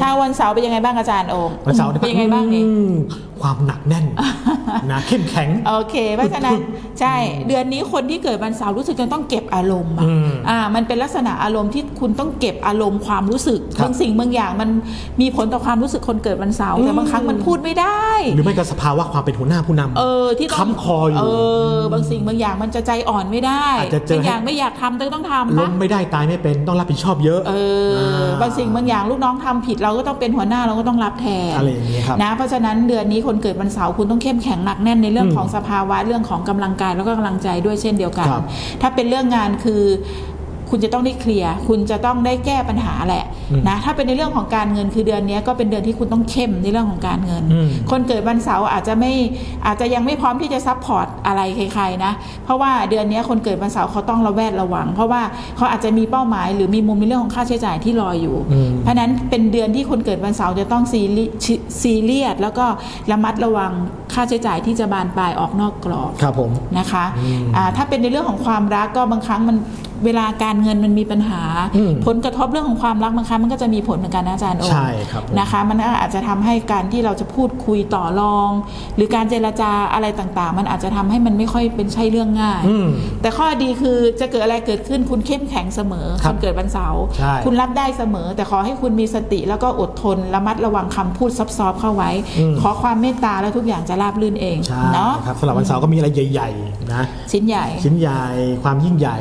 ชาววันเสาร์เป็นยังไงบ้างอาจารย์โอมวันเสาร์เป็นยังไงบ้างนี่อืมความหนักแน่นนะเข้มแข็งโอเค เพราะฉะนั้นใช่เดือนนี้คนที่เกิดวันเสาร์รู้สึกจะต้องเก็บอารมณ์อะอืมอ่ามันเป็นลักษณะอารมณ์ที่คุณต้องเก็บอารมณ์ความรู้สึกครับบางสิ่งบางอย่างมันมีผลต่อความรู้สึกคนเกิดวันเสาร์แต่อืมบางครั้งมันพูดไม่ได้ หรือไม่ก็สภาวะความเป็นหัวหน้าผู้นำเออที่ต้องค้ำคออยู่เออบางสิ่งบางอย่างมันจะใจอ่อนไม่ได้อาจจะเจอบางอย่างไม่อยากทำแต่ก็ต้องทำล้ปะมไม่ได้ตายไม่เป็นต้องรับผิดชอบเยอะเออบางสิ่งบางอย่างลูกน้องทำผิดเราก็ต้องเป็นหัวหน้าเราก็ต้องรับแทนอะไรอย่างนี้ครับนะเพราะฉะนั้นเดือนนี้คนเกิดวันเสาร์คุณต้องเข้มแข็งหนักแน่นในเรื่องอืมของสภาวะเรื่องของกำลังกายแล้วก็กำลังใจด้วยเช่นเดียวกันครับถ้าเป็นเรื่องงานคือ คุณจะต้องได้เคลียร์คุณจะต้องได้แก้ปัญหาแหละอืมนะถ้าเป็นในเรื่องของการเงินคือเดือนนี้ก็เป็นเดือนที่คุณต้องเข้มในเรื่องของการเงินอืมคนเกิดวันเสาร์อาจจะไม่อาจจะยังไม่พร้อมที่จะซัพพอร์ตอะไรใครๆนะเพราะว่าเดือนนี้คนเกิดวันเสาร์เขาต้องระแวดระวัง เพราะว่าเขาอาจจะมีเป้าหมาย หรือมีมุมในเรื่องของค่าใช้จ่ายที่รออยู่อืมเพราะฉะนั้นเป็นเดือนที่คนเกิดวันเสาร์จะต้องซีเรีซีเรียสแล้วก็ระมัดระวังค่าใช้จ่ายที่จะบานปลายออกนอกกรอบครับผมนะคะอืมอ่าถ้าเป็นในเรื่องของความรักก็บางครั้งมัน เวลาการเงินมันมีปัญหาอืมผลกระทบเรื่องของความรักบางครั้งมันก็จะมีผลเหมือนกันนะอาจารย์โอมใช่ครับผมนะคะ มันก็อาจจะทำให้การที่เราจะพูดคุยต่อรอง หรือการเจรจาอะไรต่างๆ มันอาจจะทำให้มันไม่ค่อยเป็นใช่เรื่องง่ายอืมแต่ข้อดีคือจะเกิดอะไรเกิดขึ้นคุณเข้มแข็งเสมอครัคบนเกิดวันเสาร์ใช่คุณรับได้เสมอ แต่ขอให้คุณมีสติแล้วก็อดทนระมัดระวังคำพูดซอฟๆเข้าไว้อืมขอความเมตตาแล้วทุกอย่างจะราบรื่นเองใช่เนาะครับสำหรับวันเสาร์ก็มีอะไรใหญ่ๆนะชิ้นใหญ่ ชิ้นใหญ่ความยิ่งใหญ่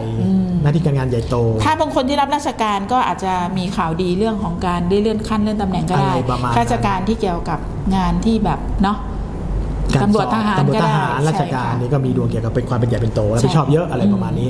หน้าที่การงานใหญ่โต ถ้าบางคนที่รับราชการก็อาจจะมีข่าวดีเรื่องของการได้เลื่อนขั้นเลื่อนตำแหน่งก็ได้อะไรประมาณนั้นข้าราชการที่เกี่ยวกับงานที่แบบเนาะการตำรวจสอบทหารตำรวจก็ทได้หารราชใช่การค่ะนี่ก็มีดวงเกี่ยวกับเป็นความเป็นใหญ่เป็นโตและใช่ผิดชอบเยอะอะไรประมาณนี้